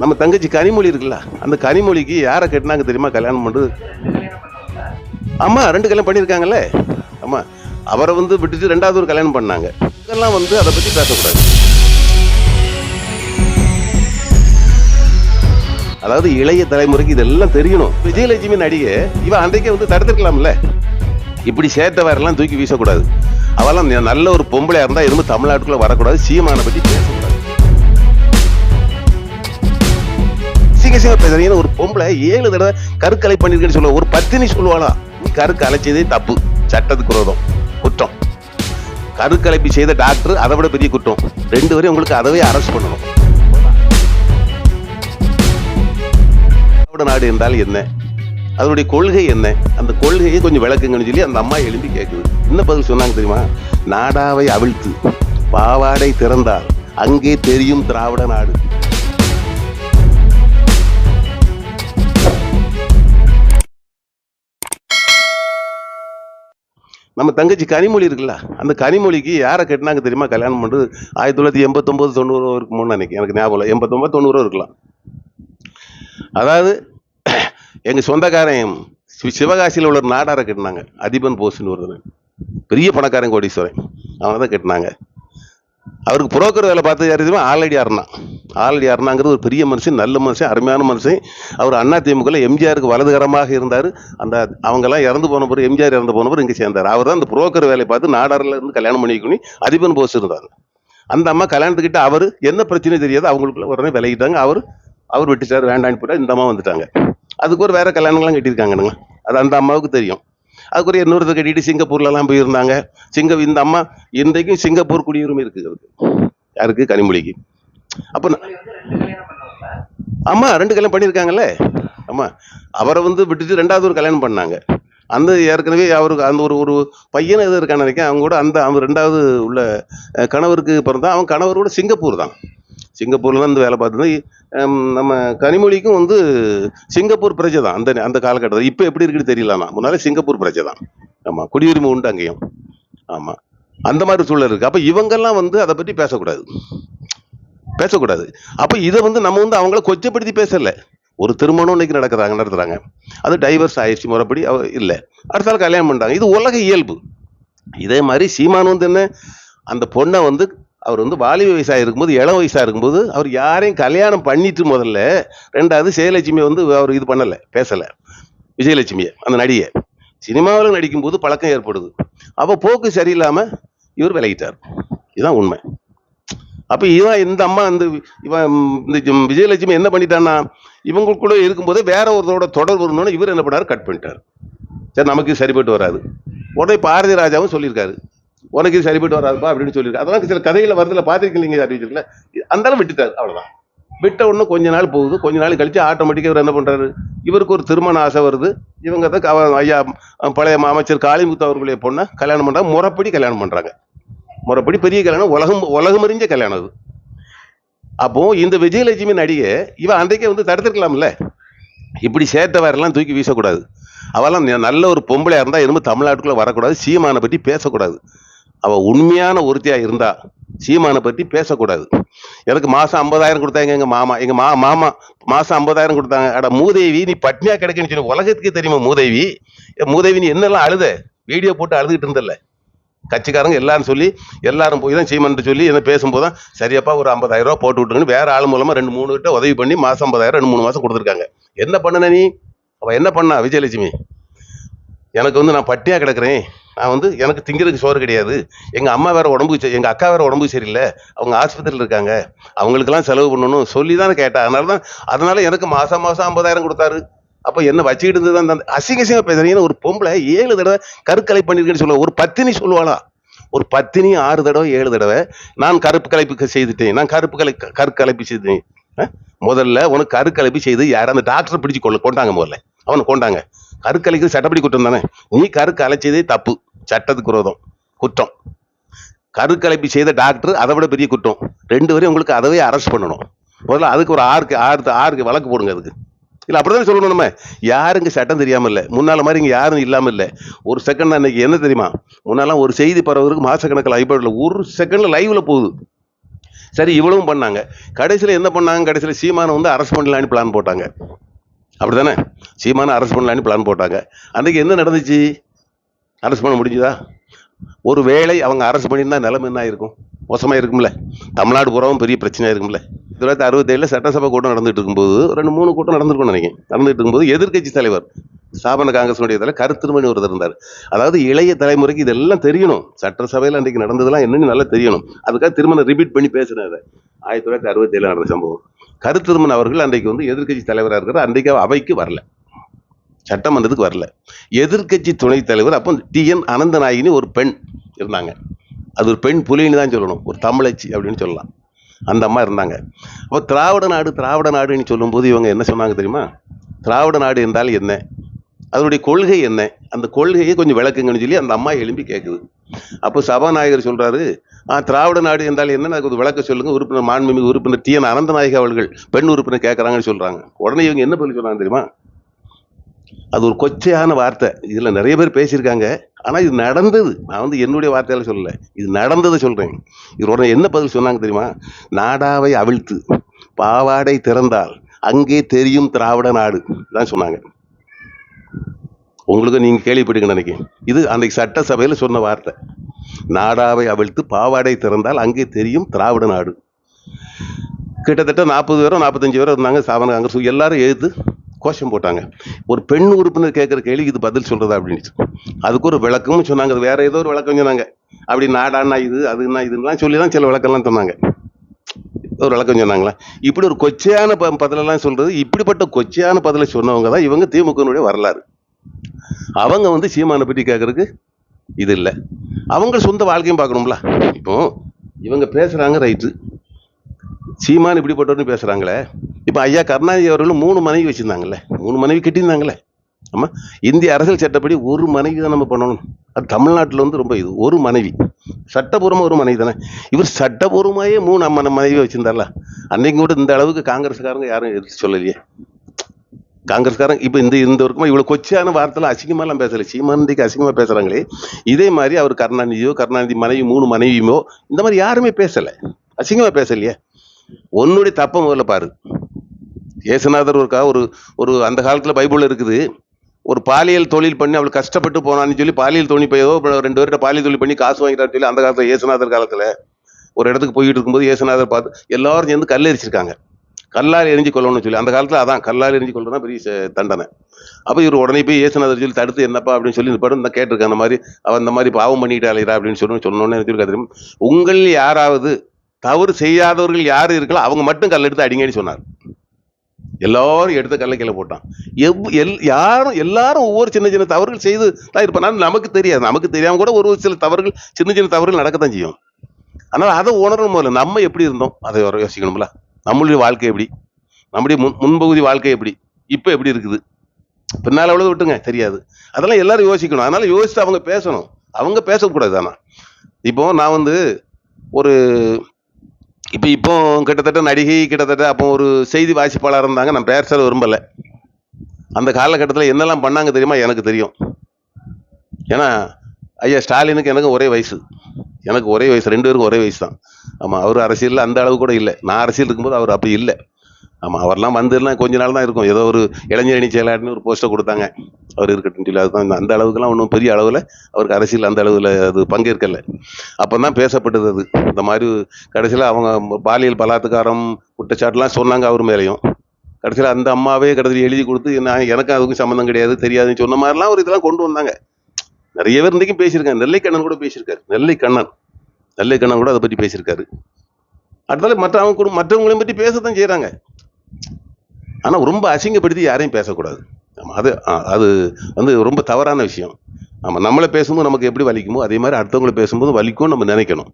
நம்ம தங்கச்சி கனிமொழி இருக்குல்ல அந்த கனிமொழிக்கு யாரை கட்டினாங்க தெரியுமா கல்யாணம் பண்ணுறது ஆமாம் ரெண்டு கல்யாணம் பண்ணியிருக்காங்கல்ல? ஆமாம் அவரை வந்து விட்டுட்டு ரெண்டாவது ஒரு கல்யாணம் பண்ணாங்க. இதெல்லாம் வந்து அதை பற்றி பேசக்கூடாது. அதாவது இளைய தலைமுறைக்கு இதெல்லாம் தெரியணும். விஜயலட்சுமி நடிகை இவன் அன்றைக்கே வந்து தடுத்துருக்கலாம்ல. இப்படி சேர்த்தவரெல்லாம் தூக்கி வீசக்கூடாது. அவெல்லாம் நல்ல ஒரு பொம்பளையாக இருந்தால் எதுவும் தமிழ்நாட்டுக்குள்ளே வரக்கூடாது. சீமானை பற்றி பேசணும் சிங்க பேசுறீங்க ஒரு பொம்பளை ஏழு தடவை கருக்கலை பண்ணிருக்கேன்னு சொல்ல ஒரு பத்தினி சொல்லுவாளா? நீ கருக்கு அலைச்சதே தப்பு. சட்டத்துக்கு விரோதம். குற்றம். கருக்கலைப்பு செய்த டாக்டர் அதை விட பெரிய குற்றம். ரெண்டு வரையும் உங்களுக்கு அதவே அரெஸ்ட் பண்ணணும். திராவிட நாடு என்றால் என்ன? அதனுடைய கொள்கை என்ன? அந்த கொள்கையை கொஞ்சம் விளக்குங்கன்னு சொல்லி அந்த அம்மா எழும்பி கேட்குது என்ன பதில் சொன்னாங்க தெரியுமா? நாடாவை அவிழ்த்து பாவாடை திறந்தால் அங்கே தெரியும் திராவிட நாடு. நம்ம தங்கச்சி கனிமொழி இருக்குல்ல அந்த கனிமொழிக்கு யாரை கட்டினாங்க தெரியுமா? கல்யாணம் பண்ணுறது ஆயிரத்தி தொள்ளாயிரத்தி எண்பத்தொம்போது தொண்ணூறு இருக்குமோன்னு நினைக்கிறேன். எனக்கு ஞாபகம் இல்லை. எண்பத்தொம்போது தொண்ணூறு இருக்கலாம். அதாவது எங்கள் சொந்தக்காரன் சிவகாசியில் உள்ள ஒரு நாடாரை கட்டினாங்க. அதிபன் போஸ்னு ஒருத்தன் பெரிய பணக்காரன் கோடீஸ்வரன். அவனை தான் கட்டினாங்க. அவருக்கு புரோக்கர் வேலை பார்த்தது யார் தெரியுமா? ஆல்ரெடி அருணா ஆல்ரெடி அருணாங்கிறது ஒரு பெரிய மனுஷன் நல்ல மனுஷன் அருமையான மனுஷன். அவர் அண்ணா திமுகவில் எம்ஜிஆருக்கு வலதுகரமாக இருந்தார். அந்த அவங்கெல்லாம் இறந்து போன பிறகு எம்ஜிஆர் இறந்து போன பிறகு இங்கே சேர்ந்தார். அவர் தான் அந்த புரோக்கர் வேலையை பார்த்து நாடாரில் இருந்து கல்யாணம் பண்ணிக்கணும் அதிபன் போஸ் இருந்தார். அந்த அம்மா கல்யாணத்துக்கிட்ட அவர் என்ன பிரச்சனையும் தெரியாது அவங்களுக்குள்ள உடனே விலகிட்டாங்க. அவர் அவர் விட்டுச்சார் வேண்டான்னு போட்டால் இந்த அம்மா வந்துட்டாங்க. அதுக்கு ஒரு வேற கல்யாணங்கள்லாம் கட்டியிருக்காங்கனுங்க. அது அந்த அம்மாவுக்கு தெரியும். அதுக்குரிய இன்னொரு கட்டிட்டு சிங்கப்பூர்லலாம் போயிருந்தாங்க. சிங்க இந்த அம்மா இன்றைக்கும் சிங்கப்பூர் குடியுரிமை இருக்குது அவருக்கு யாருக்கு? கனிமொழிக்கு. அப்போ ஆமாம் ஆமா ரெண்டு கல்யாணம் பண்ணியிருக்காங்கல்ல ஆமா. அவரை வந்து விட்டுட்டு ரெண்டாவது ஒரு கல்யாணம் பண்ணாங்க. அந்த ஏற்கனவே அவருக்கு அந்த ஒரு ஒரு பையன் எது இருக்கான்னு நினைக்கிறேன். அவங்க கூட அந்த அவன் ரெண்டாவது உள்ள கணவருக்கு பிறந்தான் அவன் கணவரோட சிங்கப்பூர் தான். சிங்கப்பூர்லாம் வந்து வேலை பார்த்தது. நம்ம கனிமொழிக்கும் வந்து சிங்கப்பூர் பிரஜை தான். அந்த அந்த காலகட்டத்தில். இப்போ எப்படி இருக்குன்னு தெரியலண்ணா. முன்னாலே சிங்கப்பூர் பிரஜை தான். ஆமாம் குடியுரிமை உண்டு அங்கேயும். ஆமாம் அந்த மாதிரி சூழல் இருக்குது அப்போ இவங்கெல்லாம் வந்து அதை பற்றி பேசக்கூடாது. பேசக்கூடாது. அப்போ இதை வந்து நம்ம வந்து அவங்கள கொச்சப்படுத்தி பேசலை. ஒரு திருமணம் இன்னைக்கு நடக்கிறாங்க நடத்துகிறாங்க அது டைவர்ஸ் ஆயிடுச்சு முறைப்படி. அவ இல்லை. அடுத்த நாள் கல்யாணம் பண்ணுறாங்க இது உலக இயல்பு. இதே மாதிரி சீமான் வந்து என்ன அந்த பொண்ணை வந்து அவர் வந்து வாலிப வயசாக இருக்கும்போது இளம் வயசாக இருக்கும்போது அவர் யாரையும் கல்யாணம் பண்ணிட்டு முதல்ல ரெண்டாவது ஜெயலட்சுமியை வந்து அவர் இது பண்ணலை பேசலை. விஜயலட்சுமியை அந்த நடிகை. சினிமாவில் நடிக்கும்போது பழக்கம் ஏற்படுது. அப்போ போக்கு சரியில்லாமல் இவர் விலகிட்டார். இதுதான் உண்மை. அப்போ இவன் இந்த அம்மா இந்த இவன் இந்த விஜயலட்சுமி என்ன பண்ணிட்டான்னா இவங்களுக்குள்ள இருக்கும்போதே வேற ஒருத்தரோட தொடர்பு இருந்தோன்னே இவர் என்ன பண்ணார்? கட் பண்ணிட்டார். சரி நமக்கு சரிப்பட்டு வராது. உடனே பாரதி ராஜாவும் சொல்லியிருக்காரு. உனக்கு இது சரிப்பட்டு வராதுப்பா அப்படின்னு சொல்லியிருக்காரு அதெல்லாம் சில கதையில் வரதுல பார்த்துருக்கீங்க அறிவிச்சிருக்கல அந்தாலும் விட்டுட்டாரு அவ்வளோதான் விட்ட உடனே கொஞ்ச நாள் போகுது. கொஞ்ச நாள் கழிச்சு ஆட்டோமேட்டிக்காக இவர் என்ன பண்றாரு? இவருக்கு ஒரு திருமண ஆசை வருது. இவங்க தான் ஐயா பழைய அமைச்சர் காளிமுத்து அவர்களுடைய பொண்ணை கல்யாணம் பண்றாங்க. முறைப்படி கல்யாணம் பண்றாங்க. முறைப்படி பெரிய கல்யாணம். உலகம் உலகமறிஞ்ச கல்யாணம் அது. அப்போ இந்த விஜயலட்சுமி நடிகை இவன் அன்றைக்கே வந்து தடுத்துருக்கலாம்ல. இப்படி சேர்த்த சேர்த்தவரெல்லாம் தூக்கி வீசக்கூடாது. அவெல்லாம் நல்ல ஒரு பொம்பளையா இருந்தா எதுவும் தமிழ்நாட்டுக்குள்ள வரக்கூடாது. சீமானை பற்றி பேசக்கூடாது. அவள் உண்மையான ஒருத்தியாக இருந்தா சீமானை பற்றி பேசக்கூடாது. எனக்கு மாதம் ஐம்பதாயிரம் கொடுத்தாங்க எங்க மாமா. எங்கள் மா மாமா மாதம் ஐம்பதாயிரம் கொடுத்தாங்க. அட மூதேவி நீ பட்னியாக கிடைக்குன்னு சொல்லி உலகத்துக்கே தெரியுமா மூதேவி? ஏ, மூதேவி நீ என்னெல்லாம் அழுத? வீடியோ போட்டு அழுதுகிட்டு இருந்தல கட்சிக்காரங்க எல்லாரும் சொல்லி எல்லாரும் போய் தான் சீமான்ட்டு சொல்லி என்ன பேசும்போது தான் சரியப்பா ஒரு ஐம்பதாயிரம் ரூபா போட்டு விட்டுங்கன்னு வேற ஆள் மூலமாக ரெண்டு மூணு கிட்ட உதவி பண்ணி மாதம் ஐம்பதாயிரம் ரெண்டு மூணு மாதம் கொடுத்துருக்காங்க. என்ன பண்ணன நீ? அவள் என்ன பண்ணா விஜயலட்சுமி? எனக்கு வந்து நான் பட்டியாக கிடக்குறேன். நான் வந்து எனக்கு திங்கிறதுக்கு சோறு கிடையாது. எங்கள் அம்மா வேற உடம்புக்கு சரி- அக்கா வேறு உடம்புக்கு சரியில்லை. அவங்க ஆஸ்பத்திரியில் இருக்காங்க. அவங்களுக்கெல்லாம் செலவு பண்ணணும் சொல்லி தான் கேட்டேன். அதனால தான் அதனால் எனக்கு மாதம் மாதம் ஐம்பதாயிரம் கொடுத்தாரு. அப்போ என்ன வச்சுக்கிட்டு இருந்தது அந்த அசிங்க அசிங்க பேசுறீங்கன்னு ஒரு பொம்பளை ஏழு தடவை கருக்கலை பண்ணிருக்கேன்னு சொல்ல ஒரு பத்தினி சொல்லுவாளா. ஒரு பத்தினி ஆறு தடவை ஏழு தடவை நான் கருப்பு கலைப்பு செய்துட்டேன். நான் கருப்பு கலை கருக்கலைப்பு செய்தேன் முதல்ல உனக்கு கருக்கலைப்பு செய்து யாரும் அந்த டாக்டரை பிடிச்சு கொள்ள கொண்டாங்க முதல்ல. அவனை கொண்டாங்க. கருக்கலைக்கு சட்டப்படி குற்றம் தானே? நீ கருக்கு அலைச்சதே தப்பு. சட்டத்துக்கு விரோதம். குற்றம். கருக்கலைப்பு செய்த டாக்டர் அதை விட பெரிய குற்றம். ரெண்டு வரையும் உங்களுக்கு அதவே அரெஸ்ட் பண்ணணும். முதல்ல அதுக்கு ஒரு ஆறுக்கு ஆறு ஆறுக்கு வழக்கு போடுங்க அதுக்கு. இல்லை அப்படிதான் சொல்லணும் நம்ம? யாருங்க சட்டம் தெரியாமல் இல்லை. முன்னால் மாதிரி இங்கே யாரும் இல்லாமல் இல்லை. ஒரு செகண்ட் அன்னைக்கு என்ன தெரியுமா? முன்னாலாம் ஒரு செய்தி பரவுறதுக்கு மாதக்கணக்கில் ஐபோர்டில் ஒரு செகண்டில் லைவில் போகுது. சரி இவ்வளவும் பண்ணாங்க. கடைசியில் என்ன பண்ணாங்க கடைசியில் சீமானை வந்து அரெஸ்ட் பண்ணலான்னு பிளான் போட்டாங்க. அப்படி தானே சீமானை அரெஸ்ட் பண்ணலான்னு பிளான் போட்டாங்க. அன்றைக்கி என்ன நடந்துச்சு? அரெஸ்ட் பண்ண முடிஞ்சுதா? ஒரு வேளை அவங்க அரெஸ்ட் பண்ணியிருந்தா நிலைமை என்ன இருக்கும் மோசமாக இருக்கும்ல. தமிழ்நாடு பூராவும் பெரிய பிரச்சனையாக இருக்கும்ல. தொள்ளாயிரத்தி அறுபத்தேழில் சட்டசபை கூட்டம் நடந்துட்டு இருக்கும்போது ரெண்டு மூணு கூட்டம் நடந்திருக்கும் நினைக்கிறேன். நடந்துகிட்டு இருக்கும்போது எதிர்க்கட்சி தலைவர் ஸ்தாபன காங்கிரஸுடைய தலைவர் கருத்திருமணி ஒருத்தர் இருந்தார். அதாவது இளைய தலைமுறைக்கு இதெல்லாம் தெரியணும். சட்டசபையில் அன்றைக்கு நடந்ததெல்லாம் என்னன்னு நல்லா தெரியணும். அதுக்காக திருமணம் ரிப்பீட் பண்ணி பேசுனாரு. ஆயிரத்தி தொள்ளாயிரத்தி அறுபத்தேழு நடந்த சம்பவம். கருத்திருமன் அவர்கள் அன்றைக்கு வந்து எதிர்க்கட்சி தலைவராக இருக்கிற அன்றைக்கு அவைக்கு வரல. சட்டமன்றத்துக்கு வரல. எதிர்க்கட்சி துணைத் தலைவர் அப்போ டி என் அனந்தநாயகினி ஒரு பெண் இருந்தாங்க. அது ஒரு பெண் புலின்னு தான் சொல்லணும். ஒரு தமிழச்சி அப்படின்னு சொல்லலாம். அந்த அம்மா இருந்தாங்க. அப்போ திராவிட நாடு திராவிட நாடுன்னு சொல்லும்போது இவங்க என்ன சொன்னாங்க தெரியுமா? திராவிட நாடு என்றால் என்ன? அதனுடைய கொள்கை என்ன? அந்த கொள்கையை கொஞ்சம் விளக்குங்கன்னு சொல்லி அந்த அம்மா எழும்பி கேட்குது அப்போ சபாநாயகர் சொல்றாரு திராவிட நாடு என்றால் என்னன்னு அதுக்கு விளக்க சொல்லுங்க. உறுப்பினர் மாண்புமிகு உறுப்பினர் டி என் அனந்தநாயக அவர்கள் பெண் உறுப்பினர் கேட்குறாங்கன்னு சொல்கிறாங்க உடனே இவங்க என்ன பதில் சொன்னாங்க தெரியுமா? அது ஒரு கொச்சையான வார்த்தை. இதில் நிறைய பேர் பேசியிருக்காங்க. ஆனால் இது நடந்தது. நான் வந்து என்னுடைய வார்த்தையால் சொல்லலை. இது நடந்ததை சொல்கிறேன் இது உடனே என்ன பதில் சொன்னாங்க தெரியுமா? நாடாவை அவிழ்த்து பாவாடை திறந்தால் அங்கே தெரியும் திராவிட நாடு. தான் சொன்னாங்க. உங்களுக்கு நீங்க கேள்விப்பட்டீங்க நினைக்கிறேன். இது அன்னைக்கு சட்டசபையில் சொன்ன வார்த்தை. நாடாவை அவிழ்த்து பாவாடை திறந்தால் அங்கே தெரியும் திராவிட நாடு. கிட்டத்தட்ட நாற்பது பேரோ நாற்பத்தஞ்சு பேரோ இருந்தாங்க சாவன காங்கிரஸ் எல்லாரும் எழுத்து கோஷம் போட்டாங்க. ஒரு பெண் உறுப்பினர் கேட்குற கேள்வி இது பதில் சொல்கிறதா அப்படின்னு அதுக்கு ஒரு விளக்கமும் சொன்னாங்க. அது வேற ஏதோ ஒரு விளக்கம் சொன்னாங்க. அப்படி நாடானா இது அதுனா இதுலாம் சொல்லி தான் சில விளக்கம்லாம் சொன்னாங்க. ஒரு விளக்கம் சொன்னாங்களா? இப்படி ஒரு கொச்சையான ப பதிலெல்லாம் சொல்கிறது இப்படிப்பட்ட கொச்சையான பதிலை சொன்னவங்க தான் இவங்க திமுகனுடைய வரலாறு. அவங்க வந்து சீமானை பற்றி கேட்குறதுக்கு இது இல்லை. அவங்க சொந்த வாழ்க்கையும் பார்க்கணும்ல. இப்போ இவங்க பேசுறாங்க ரைட்டு. சீமான் இப்படிப்பட்டவர்னு பேசுகிறாங்களே இப்போ ஐயா கருணாநிதி அவர்களும் மூணு மனைவி வச்சிருந்தாங்கல்ல. மூணு மனைவி கட்டியிருந்தாங்களே. ஆமா. இந்திய அரசியல் சட்டப்படி ஒரு மனைவி தான் நம்ம பண்ணணும். அது தமிழ்நாட்டில் வந்து ரொம்ப இது. ஒரு மனைவி. சட்டபூர்வமாக ஒரு மனைவி தானே. இவர் சட்டபூர்வமாயே மூணு அம்மன மனைவி வச்சிருந்தார்ல. அன்னைக்கு கூட இந்த அளவுக்கு காங்கிரஸ்காரங்க யாரும் எதிர்த்து சொல்லலையே. காங்கிரஸ்காரன் இப்போ இந்த இந்த வரைக்கும் இவ்வளோ கொச்சியான வார்த்தையில் அசிங்கமாலாம் பேசலை. சீமானந்திக்கு அசிங்கமாக பேசுகிறாங்களே இதே மாதிரி அவர் கருணாநிதியோ கருணாநிதி மனைவி மூணு மனைவியுமோ இந்த மாதிரி யாருமே பேசலை. அசிங்கமாக பேசலையே. உன்னுடைய தப்பை முதல்ல பாரு. ஏசுநாதர் ஒருக்கா ஒரு ஒரு அந்த காலத்தில் பைபிள் இருக்குது. ஒரு பாலியல் தொழில் பண்ணி அவள் கஷ்டப்பட்டு போனான்னு சொல்லி பாலியல் தொழில் போய் ஏதோ ரெண்டு பேர்கிட்ட பாலியல் தொழில் பண்ணி காசு வாங்கிட்டான்னு சொல்லி அந்த காலத்தில் ஏசுநாதர் காலத்தில் ஒரு இடத்துக்கு போயிட்டு இருக்கும்போது ஏசுநாதர் பார்த்து எல்லாரும் சேர்ந்து கல் எரிச்சிருக்காங்க கல்லால் எரிஞ்சு கொள்ளணும்னு சொல்லி அந்த காலத்தில் அதான் கல்லால் எரிஞ்சு கொள்ளணும் தான் பெரிய தண்டனை. அப்போ இவர் உடனே போய் ஏசுநாதர் சொல்லி தடுத்து என்னப்பா அப்படின்னு சொல்லி இந்த படம் இந்த கேட்டிருக்கேன் அந்த மாதிரி அவன் இந்த மாதிரி பாவம் பண்ணிட்டு அலைகிறா அப்படின்னு சொல்லி சொன்னோன்னே சொல்லியிருக்கா தெரியும். உங்கள் யாராவது தவறு செய்யாதவர்கள் யார் இருக்கலாம் அவங்க மட்டும் கல் எடுத்து அடிங்கன்னு சொன்னார். எல்லாரும் எடுத்த கல்லை கீழே போட்டான். எவ் எல் யாரும் எல்லாரும் ஒவ்வொரு சின்ன சின்ன தவறுகள் செய்து தான் இருப்பான் நமக்கு தெரியாது. நமக்கு தெரியாமல் கூட ஒரு சில தவறுகள் சின்ன சின்ன தவறுகள் நடக்கத்தான் செய்யும். ஆனால் அதை உணரணும் முதல்ல நம்ம எப்படி இருந்தோம்? அதை யோசிக்கணும்ல. நம்மளுடைய வாழ்க்கை எப்படி? நம்முடைய முன் முன்பகுதி வாழ்க்கை எப்படி? இப்போ எப்படி இருக்குது? பின்னால் எவ்வளோ விட்டுங்க தெரியாது. அதெல்லாம் எல்லாரும் யோசிக்கணும். அதனால் யோசித்து அவங்க பேசணும். அவங்க பேசக்கூடாது ஆனால் இப்போ நான் வந்து ஒரு இப்போ இப்போ கிட்டத்தட்ட நடிகை கிட்டத்தட்ட அப்போ ஒரு செய்தி வாசிப்பாளராக இருந்தாங்க. நான் பேச விரும்பலை. அந்த காலகட்டத்தில் என்னெல்லாம் பண்ணாங்க தெரியுமா? எனக்கு தெரியும். ஏன்னா ஐயா ஸ்டாலினுக்கு எனக்கு ஒரே வயசு. எனக்கு ஒரே வயசு ரெண்டு பேருக்கும் ஒரே வயசு தான். ஆமாம் அவர் அரசியலில் அந்த அளவு கூட இல்லை. நான் அரசியல் இருக்கும்போது அவர் அப்படி இல்லை. ஆமாம் அவர்லாம் வந்துலாம் கொஞ்ச நாள் தான் இருக்கும். ஏதோ ஒரு இளைஞரணி செயலாளர்னு ஒரு போஸ்ட்டை கொடுத்தாங்க. அவர் இருக்கட்டும் சொல்லி அதுதான் அந்த அளவுக்குலாம் ஒன்றும் பெரிய அளவில் அவருக்கு அரசியல் அந்த அளவில் அது பங்கேற்கலை. அப்போ தான் பேசப்பட்டது அது. இந்த மாதிரி கடைசியில் அவங்க பாலியல் பலாத்காரம் குற்றச்சாட்டுலாம் சொன்னாங்க அவர் மேலேயும். கடைசியில் அந்த அம்மாவே கடைசியில் எழுதி கொடுத்து நான் எனக்கு அதுக்கும் சம்மந்தம் கிடையாது தெரியாதுன்னு சொன்ன மாதிரிலாம் ஒரு இதெல்லாம் கொண்டு வந்தாங்க. நிறைய பேர் இன்றைக்கும் பேசியிருக்காங்க. நெல்லை கண்ணன் கூட பேசியிருக்காரு. நெல்லை கண்ணன் நெல்லை கண்ணன் கூட அதை பற்றி பேசியிருக்காரு. அடுத்தாலும் மற்ற அவங்க கூட மற்றவங்களையும் பற்றி பேசத்தான் செய்கிறாங்க ஆனால் ரொம்ப அசிங்கப்படுத்தி யாரையும் பேசக்கூடாது. அது ஆ, அது வந்து ரொம்ப தவறான விஷயம். ஆமாம் நம்மளை பேசும்போது நமக்கு எப்படி வலிக்குமோ அதே மாதிரி அடுத்தவங்களை பேசும்போது வலிக்கும் நம்ம நினைக்கணும்.